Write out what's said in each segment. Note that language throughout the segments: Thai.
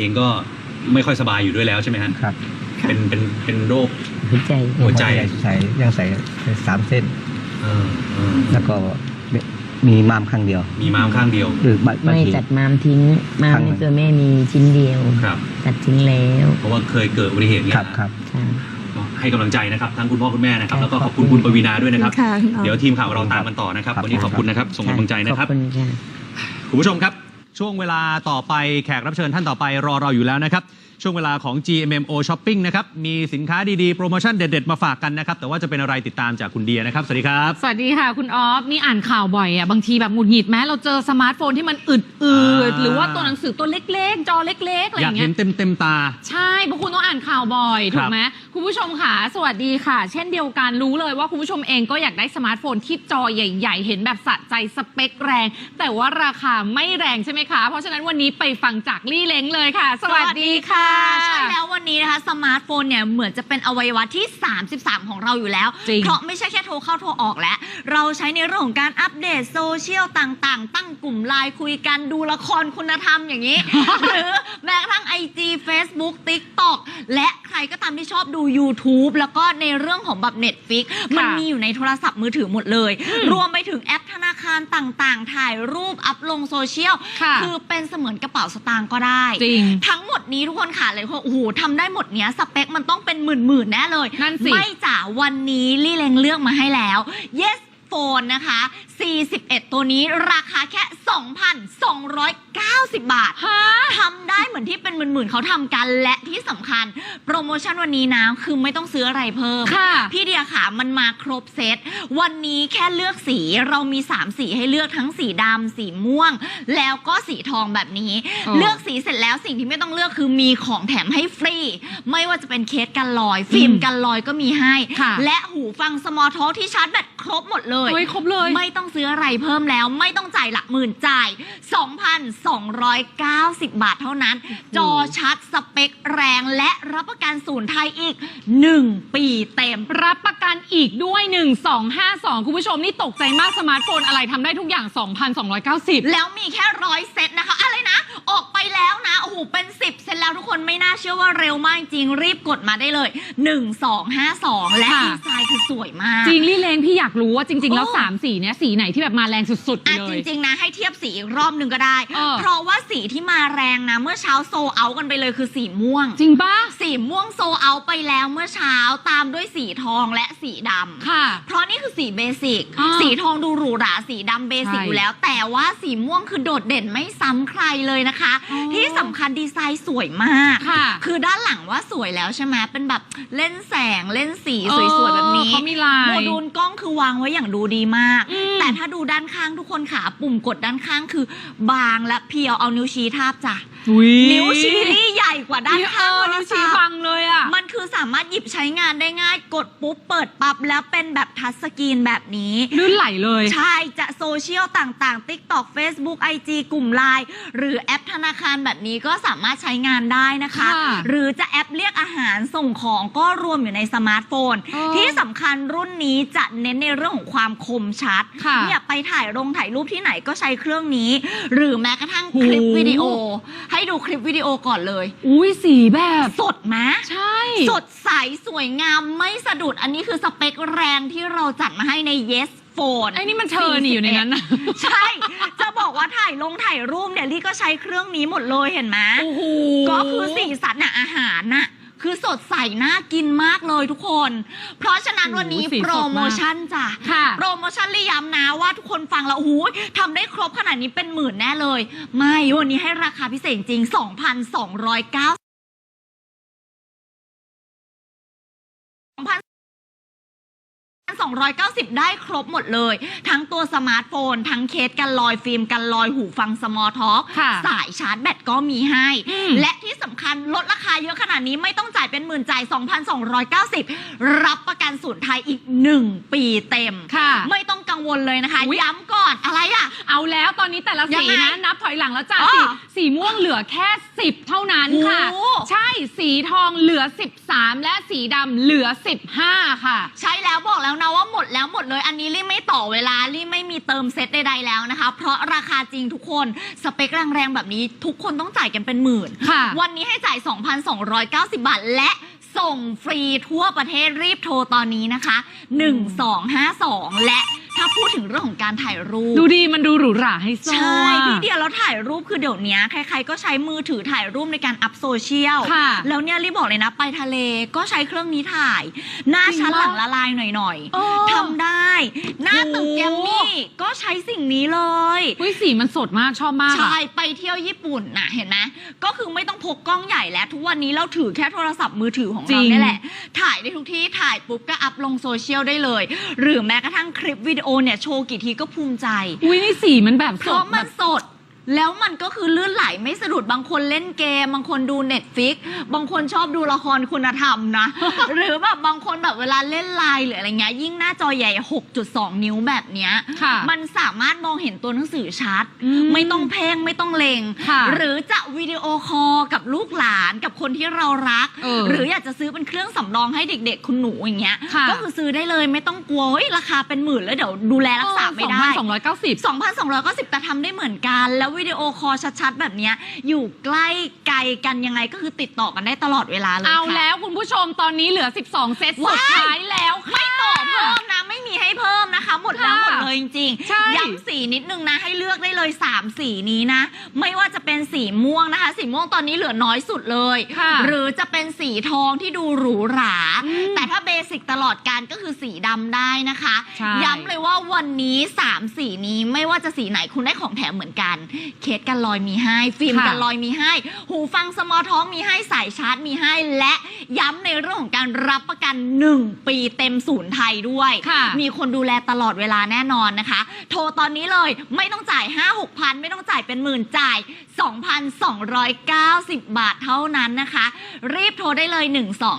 เองก็ไม่ค่อยสบายอยู่ด้วยแล้วใช่ไหมฮะครับ เป็นเป็นเป็นโรค หัวใจหัวใจ ใส่ยังใส่สามเส้น เออเออแล้วก็มีม้ามข้างเดียวมีม้ามข้างเดียวหรือบางบางไม่ที จัดมามทิ้ง มามข้างหนึ่ในงตัวแม่มีชิ้นเดียว ครับ ตัดทิ้งแล้วเพราะว่าเคยเกิดอุบัติเหตุเนี่ยครับครับ ค่ะ ก็ให้กำลังใจนะครับทั้งคุณพ่อคุณแม่นะครับครับแล้วก็ขอบคุณขอบคุคุณณปวีนาด้วยนะครับ ค่ะ เดี๋ยวทีมข่าวเราตามกันต่อนะครับครับ วันนี้ขอบคุณนะครับ ส่งกำลังใจนะครับ ขอบคุณค่ะ คุณผู้ชมครับ ช่วงเวลาต่อไปแขกรับเชิญท่านต่อไปรอเราอยู่แล้วนะครับ ช่วงเวลาของ GMMO Shopping นะครับ มีสินค้าดีๆ โปรโมชั่นเด็ด ๆ มาฝากกันนะครับ แต่ว่าจะเป็นอะไรติดตามจากคุณเดียนะครับ สวัสดีครับ สวัสดีค่ะคุณออฟ นี่อ่านข่าวบ่อยอะ บางทีแบบหงุดหงิดแม้เราเจอสมาร์ทโฟนที่มันอึดอ่าๆหรือว่าตัวหนังสือตัวเล็กๆ จอเล็กๆอะไรอยอากย่างเงี้เห็ยนเต็มเต็มๆตา ใช่เพราะคุณต้องอ่านข่าวบ่อยคถูรักบไหมคุณผู้ชมค่ะ สวัสดีค่ะ เช่นเดียวกันรู้เลยว่าคุณผู้ชมเองก็อยากได้สมาร์ทโฟนที่จอใหญ่ ๆ เห็นแบบสะใจสเปคแรง แต่ว่าราคาไม่แรงใช่ไหมคะ เพราะฉะนั้นวันนี้ไปฟังจากลี่เล้งเลยค่ะ สวัสดีค่ะ ใช่แล้ววันนี้นะคะสมาร์ทโฟนเนี่ยเหมือนจะเป็นอวัยวะที่ 33 ของเราอยู่แล้ว จริง เพราะไม่ใช่แค่โทรเข้าโทรออกแล้ว เราใช้ในเรื่องของการอัปเดตโซเชียลต่างๆ ตั้งกลุ่มไลน์คุยกันดูละครคุณธรรมอย่างนี้ หรือแม้กระทั่ง IG Facebook TikTok และใค รก็ตามที่ชอบดู YouTube แล้วก็ในเรื่องของแบบ Netflix มันมีอยู่ในโทรศัพท์มือถือหมดเลย รวมไปถึงแอปธนาคารต่างๆ ถ่ายรูปอัพลงโซเชียลค่ะคือเป็นเสมือนกระเป๋าสตางค์ก็ได้ จริง ทั้งหมดนี้ทุกคนค่ะเลยว่าโอ้โหทำได้หมดเนี้ยสเปคมันต้องเป็นหมื่นๆแน่เลยนั่นสิ ไม่จ๋าวันนี้ลี่เลงเลือกมาให้แล้ว yes phone นะคะ 41 ตัวนี้ราคาแค่ 2,290 บาท ฮะ ทำได้เหมือนที่เป็นหมื่นๆเขาทำกันและที่สำคัญ โปรโมชั่นวันนี้นะ คือไม่ต้องซื้ออะไรเพิ่ม ค่ะ พี่เดียค่ะมันมาครบเซต วันนี้แค่เลือกสีเรามี 3 สีให้เลือกทั้งสีดำสีม่วง แล้วก็สีทองแบบนี้อ๋อเลือกสีเสร็จแล้วสิ่งที่ไม่ต้องเลือกคือมีของแถมให้ฟรี ไม่ว่าจะเป็นเคสกันลอย ฟิล์มกันลอยก็มีให้ ค่ะ และหูฟังสมอลท็ที่ชาร์จแบตครบหมดเลยเฮ้ยครบเลย ไม่ต้องซื้ออะไรเพิ่มแล้ว ไม่ต้องจ่ายหลักหมื่นจ่าย 2,290 บาทเท่านั้น จอชัดสเปคแรงและรับประกันศูนย์ไทยอีก 1 ปีเต็ม รับประกันอีกด้วย 1252 คุณผู้ชมนี่ตกใจมากสมาร์ทโฟนอะไรทำได้ทุกอย่าง 2,290 แล้วมีแค่ร้อยเซตนะคะ อะไรนะ ออกไปแล้วนะ โอ้โห เป็น 10 เซตแล้วทุกคนไม่น่าเชื่อว่าเร็วมากจริงรีบกดมาได้เลย 1252 และค่ะดีไซน์คือสวยมาก จริงลี่เลงพี่อยากรู้ว่าจริง ๆ แล้ว โอ้ 3 สีเนี้ยสีไหนที่แบบมาแรงสุดๆไปอะเลจย ริง ๆ นะให้เทียบสีอีกรอบหนึ่งก็ได้ เออ เพราะว่าสีที่มาแรงนะ เมื่อเช้าโซเอากันไปเลยคือสีม่วง จริงปะสีม่วงโซเอาไปแล้วเมื่อเช้าตามด้วยสีทองและสีดำ ค่ะ เพราะนี่คือสีเบสิก อ่าสีทองดูหรูหรา สีดำเบสิกใช่อยู่แล้ว แต่ว่าสีม่วงคือโดดเด่นไม่ซ้ำใครเลยนะคะ อ๋อที่สำคัญดีไซน์สวยมาก ค่ะคือด้านหลังว่าสวยแล้วใช่ไหมเป็นแบบเล่นแสงเล่นสีเออสวยๆแบบนี้เขามีลาย โมดูลกล้องคือวางไว้อย่างดูดีมาก อืม แต่ถ้าดูด้านข้างทุกคนขาปุ่มกดด้านข้างคือบางและเพียวเอานิ้วชี้ทาบจ้ะอุ๊ยนิ้วชี้นี่ใหญ่กว่าด้านเอข้างอโทรนิ้วศัชี้พท์บังเลยอะ มันคือสามารถหยิบใช้งานได้ง่าย กดปุ๊บเปิดปั๊บแล้วเป็นแบบทัชสกรีนแบบนี้ลื่นไหลเลย ใช่ จะโซเชียลต่างๆ TikTok Facebook IG กลุ่ม Line หรือแอปธนาคารแบบนี้ก็สามารถใช้งานได้นะคะค่ะหรือจะแอปเรียกอาหารส่งของก็รวมอยู่ในสมาร์ทโฟนอ๋อที่สำคัญรุ่นนี้จะเน้นในเรื่องของความคมชัดค่ะเนี่ยไปถ่ายลงถ่ายรูปที่ไหนก็ใช้เครื่องนี้ หรือแม้กระทั่งคลิปโหวิดีโอให้ดูคลิปวิดีโอก่อนเลย อุ้ยสีแบบ สดไหมใช่ สดใสสวยงามไม่สะดุดอันนี้คือสเปคแรงที่เราจัดมาให้ใน Yes Phone ไอ้นี่มันเธอนี่อยู่ในนั้นนะ ใช่ จะบอกว่าถ่ายลงถ่ายรูปเนี่ยลี่ก็ใช้เครื่องนี้หมดเลยเห็นไหมโอ้โห ก็คือสีสันน่ะอาหารน่ะ คือสดใสน่ากินมากเลยทุกคน เพราะฉะนั้นวันนี้โอ้โหสีสดโปรโมชั่นจ้ะค่ะโปรโมชั่นลี่ย้ำนะว่าทุกคนฟังแล้วโอ้โหทำได้ครบขนาดนี้เป็นหมื่นแน่เลย ไม่วันนี้ให้ราคาพิเศษจริง 2,290 290 ได้ครบหมดเลย ทั้งตัวสมาร์ทโฟน ทั้งเคสกันลอยฟิล์มกันลอยหูฟังสมอลท็อกค่ะสายชาร์จแบตก็มีให้ อืม และที่สำคัญคัญลดราคาเยอะขนาดนี้ไม่ต้องจ่ายเป็นหมื่นจ่าย 2,290 รับประกันศูนย์ไทยอีก 1 ปีเต็ม ค่ะ ไม่ต้องกังวลเลยนะคะ อุ๊ย ย้ำก่อนอะไรอะ เอาแล้วตอนนี้แต่ละยัสีงไงนะนับถอยหลังแล้วจ้าอ๋อสีสีม่วงเหลือแค่ 10 เท่านั้นค่ะ โอ้ ใช่สีทองเหลือ 13 และสีดำเหลือ 15 ค่ะ ใช่แล้ว เลยอันนี้รีบไม่ต่อเวลารีบไม่มีเติมเซตใดๆแล้วนะคะ เพราะราคาจริงทุกคนสเปคแรงๆแบบนี้ ทุกคนต้องจ่ายกันเป็นหมื่น ค่ะวันนี้ให้จ่าย 2,290 บาท และส่งฟรีทั่วประเทศรีบโทรตอนนี้นะคะ 1252 และถ้าพูดถึงเรื่องของการถ่ายรูป ดูดีมันดูหรูหราให้โซใช่อะพี่เดียแล้วถ่ายรูปคือเดี๋ยวนี้ใครๆก็ใช้มือถือถ่ายรูปในการอัพโซเชียล ค่ะแล้วเนี่ยรีบบอกเลยนะ ไปทะเลก็ใช้เครื่องนี้ถ่าย หน้าจริงชั้นหลังปะละลายหน่อยโอ้ๆทำได้ หน้าตึกโอ้แกรมมี่ก็ใช้สิ่งนี้เลย อุ้ยสีมันสดมากชอบมากอะ ใช่ไปเที่ยวญี่ปุ่นน่ะเห็นไหมก็คือไม่ต้องพกกล้องใหญ่แล้ว ทุกวันนี้เราถือแค่โทรศัพท์มือถือของจริเราง เนี่ยแหละ ถ่ายได้ทุกที่ถ่ายปุ๊บก็อัพลงโซเชียลได้เลย หรือแม้กระทั่งคลิปวิดีโอเนี่ยโชว์กี่ทีก็ภูมิใจ อุ้ยนี่สีมันแบบเพสราะดมัแบนบสด แล้วมันก็คือลื่นไหลไม่สะดุดบางคนเล่นเกม บางคนดูเน็ตฟิกบางคนชอบดูละครคุณธรรมนะ หรือแบบบางคนแบบเวลาเล่นไลน์หรืออะไรเงี้ยยิ่งหน้าจอใหญ่ 6.2 นิ้วแบบเนี้ยค่ะมันสามารถมองเห็นตัวหนังสือชัด อืมไม่ต้องเพ่งไม่ต้องเลงค่ะหรือจะวิดีโอคอลกับลูกหลานกับคนที่เรารัก เออหรืออยากจะซื้อเป็นเครื่องสำรองให้เด็ก ๆ คุณหนูอย่างเงี้ยค่ะ ก็คือซื้อได้เลยไม่ต้องกลัวเฮ้ยราคาเป็นหมื่นแล้วเดี๋ยวดูแลรักษาไม่ได้สองพันสองร้อยเก้าสิบ2,290แต่ทำได้เหมือนกันแล้ววิดีโอคอลชัดๆ แบบเนี้ยอยู่ใกล้ไกลกันยังไงก็คือติดต่อกันได้ตลอดเวลาเลยเอาค่ะ แล้วคุณผู้ชมตอนนี้เหลือ 12 เซตสุดว้าย ท้ายแล้วค่ะ ไม่ต่อเพิ่มนะ ไม่มีให้เพิ่มนะคะ หมดแล้วหมค่ะด เลยจริงใช่ ๆย้ำสีนิดนึงนะ ให้เลือกได้เลย 3 สีนี้นะ ไม่ว่าจะเป็นสีม่วงนะคะ สีม่วงตอนนี้เหลือน้อยสุดเลย ค่ะหรือจะเป็นสีทองที่ดูหรูหรา อืมแต่ถ้าเบสิกตลอดการก็คือสีดำได้นะคะ ใช่ ย้ำเลยว่าวันนี้ 3 สีนี้ไม่ว่าจะสีไหนคุณได้ของแถมเหมือนกัน เคสกันลอยมีให้ ฟิล์มค่ะ กันลอยมีให้ หูฟังสมอท้องมีให้สายชาร์จมีให้ และย้ำในเรื่องของการรับประกัน 1 ปีเต็มศูนย์ไทยด้วย ค่ะ มีคนดูแลตลอดเวลาแน่นอนนะคะ โทรตอนนี้เลยไม่ต้องจ่าย 5 6พันไม่ต้องจ่ายเป็นหมื่นจ่าย 2,290 บาทเท่านั้นนะคะ รีบโทรได้เลย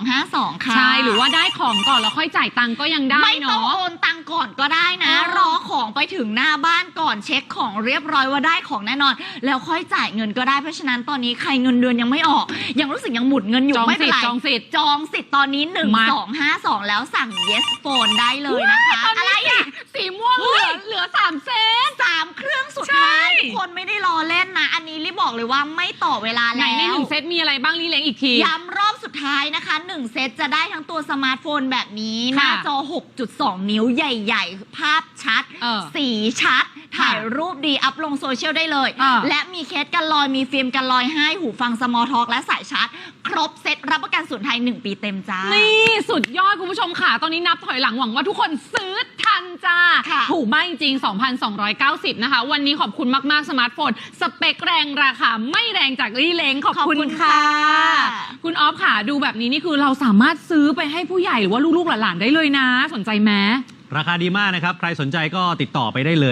1252 ค่ะใช่ หรือว่าได้ของก่อนแล้วค่อยจ่ายตังค์ก็ยังได้ไม่ต้องเนาะ โอนตังก่อนก็ได้นะอ๋อรอของไป ถึงหน้าบ้านก่อนเช็คของเรียบร้อยว่าได้ของแน่นอน แล้วค่อยจ่ายเงินก็ได้เพราะฉะนั้นตอนนี้ใครเงินเดือนยังไม่ออก ยังรู้สึกยังหมุนเงินอยู่จองไม่เป็สินทไรธิ์จองสิทธิ์ จองสิทธิ์ตอนนี้1มา2 5 2แล้วสั่ง yes phone ได้เลยนะคะตอนอะไรนี้สีอะ สีม่วงเหลือเฮ้ยเหลือสามเซตสามเครื่องสุดท้ายใช่ ทุกคนไม่ได้รอเล่นนะ อันนี้รีบบอกเลยว่าไม่ต่อเวลาไหนแล้วในหนึ่งเซตมีอะไรบ้างรีเล้งอีกที ย้ำรอบสุด ท้ายนะคะ 1 เซตจะได้ทั้งตัวสมาร์ทโฟนแบบนี้หค่ะน้าจอ 6.2 นิ้วใหญ่ ๆ ภาพชัด เออสีชัด ถ่ายค่ะรูปดีอัพลงโซเชียลได้เลยอ่าและมีเคสกันลอยมีฟิล์มกันลอยให้หูฟังสมอทอกและสายชาร์จ ครบเซตรับประกันศูนย์ไทย 1 ปีเต็มจ้า นี่สุดยอดคุณผู้ชมค่ะ ตอนนี้นับถอยหลังหวังว่าทุกคนซื้อทันจ้า ค่ะ ถูกมากจริง ๆ 2,290 นะคะ วันนี้ขอบคุณมาก ๆ สมาร์ทโฟน สเปคแรงราคาไม่แรงจากรีเลงขอบคุณขอบคุณค่ะค่ะ คุณออฟค่ะ ดูแบบนี้นี่คือเราสามารถซื้อไปให้ผู้ใหญ่หรือว่าลูก ๆ หลานๆได้เลยนะ สนใจไหม ราคาดีมากนะครับ ใครสนใจก็ติดต่อไปได้เลย